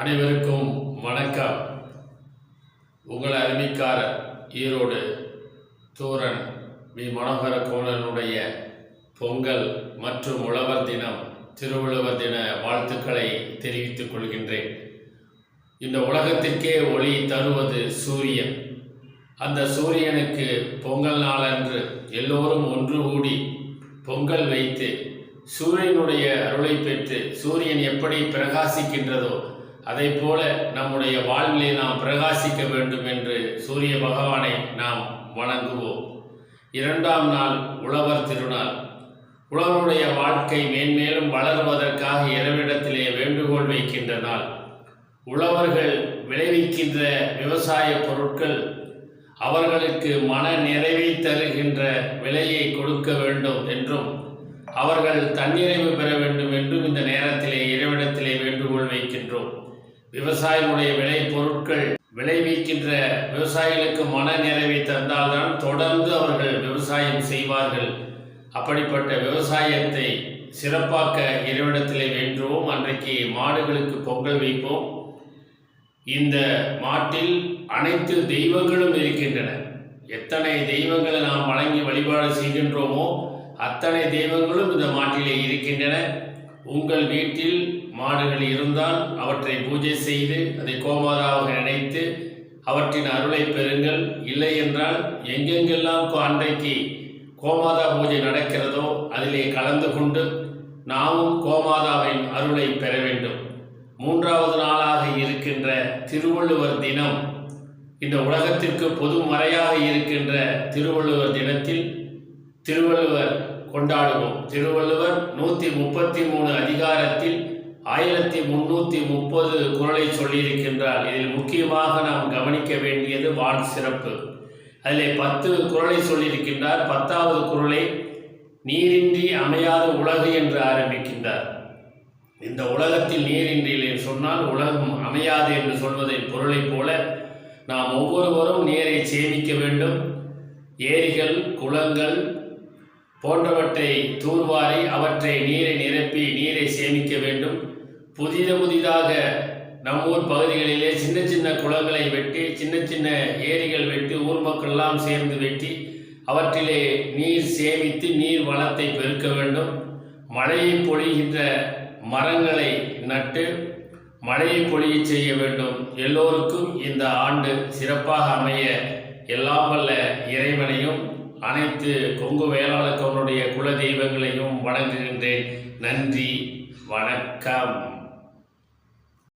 அனைவருக்கும் வணக்கம். உங்கள் அறிவிக்காரர் ஈரோடு தூரன் வி. மனோகர கோணனுடைய பொங்கல் மற்றும் உழவர் தினம் திருவள்ளுவர் தின வாழ்த்துக்களை தெரிவித்துக் கொள்கின்றேன். இந்த உலகத்திற்கே ஒளி தருவது சூரியன். அந்த சூரியனுக்கு பொங்கல் நாளன்று எல்லோரும் ஒன்று கூடி பொங்கல் வைத்து சூரியனுடைய அருளை பெற்று சூரியன் எப்படி பிரகாசிக்கின்றதோ அதை போல நம்முடைய வாழ்விலே நாம் பிரகாசிக்க வேண்டும் என்று சூரிய பகவானை நாம் வணங்குவோம். இரண்டாம் நாள் உழவர் திருநாள். உழவருடைய வாழ்க்கை மேன்மேலும் வளருவதற்காக இறைவிடத்திலே வேண்டுகோள் வைக்கின்ற நாள். உழவர்கள் விளைவிக்கின்ற விவசாய பொருட்கள் அவர்களுக்கு மன நிறைவை தருகின்ற விலையை கொடுக்க வேண்டும் என்றும் அவர்கள் தன்னிறைவு பெற வேண்டும் என்றும் இந்த நேரம் விவசாயிகளுடைய விளை பொருட்கள் விளைவிக்கின்ற விவசாயிகளுக்கு மன நிறைவை தந்தால்தான் தொடர்ந்து அவர்கள் விவசாயம் செய்வார்கள். அப்படிப்பட்ட விவசாயத்தை சிறப்பாக்க இறைவிடத்திலே வேண்டுவோம். அன்றைக்கு மாடுகளுக்கு பொங்கல் வைப்போம். இந்த மாட்டில் அனைத்து தெய்வங்களும் இருக்கின்றன. எத்தனை தெய்வங்களை நாம் வணங்கி வழிபாடு செய்கின்றோமோ அத்தனை தெய்வங்களும் இந்த மாட்டிலே இருக்கின்றன. உங்கள் வீட்டில் மாடுகள் இருந்தால் அவற்றை பூஜை செய்து அதை கோமாதாவாக நினைத்து அவற்றின் அருளை பெறுங்கள். இல்லை என்றால் எங்கெங்கெல்லாம் அன்றைக்கு கோமாதா பூஜை நடக்கிறதோ அதிலே கலந்து கொண்டு நாமும் கோமாதாவின் அருளை பெற வேண்டும். மூன்றாவது நாளாக இருக்கின்ற திருவள்ளுவர் தினம் இந்த உலகத்திற்கு பொது மறையாக இருக்கின்ற திருவள்ளுவர் தினத்தில் திருவள்ளுவர் கொண்டாடுவோம். திருவள்ளுவர் நூற்றி முப்பத்தி மூணு அதிகாரத்தில் ஆயிரத்தி முன்னூற்றி முப்பது குரலை சொல்லியிருக்கின்றார். இதில் முக்கியமாக நாம் கவனிக்க வேண்டியது வான் சிறப்பு. அதில் பத்து குறளை சொல்லியிருக்கின்றார். பத்தாவது குரலை நீரின்றி அமையாத உலகு என்று ஆரம்பிக்கின்றார். இந்த உலகத்தில் நீரின்றி சொன்னால் உலகம் அமையாது என்று சொல்வதை பொருளைப் போல நாம் ஒவ்வொருவரும் நீரை சேமிக்க வேண்டும். ஏரிகள் குளங்கள் போன்றவற்றை தூர்வாரி அவற்றை நீரை நிரப்பி நீரை சேமிக்க வேண்டும். புதித புதிதாக நம்மூர் பகுதிகளிலே சின்ன சின்ன குளங்களை வெட்டி சின்ன சின்ன ஏரிகள் வெட்டி ஊர் மக்கள்லாம் சேர்ந்து வெட்டி அவற்றிலே நீர் சேமித்து நீர் வளத்தை பெருக்க வேண்டும். மழையை பொழிகின்ற மரங்களை நட்டு மழையை பொழியச் செய்ய வேண்டும். எல்லோருக்கும் இந்த ஆண்டு சிறப்பாக அமைய எல்லாம் வல்ல இறைவனையும் அனைத்து கொங்கு வேளாளர்களுடைய குல தெய்வங்களையும் வணங்குகின்றேன். நன்றி. வணக்கம்.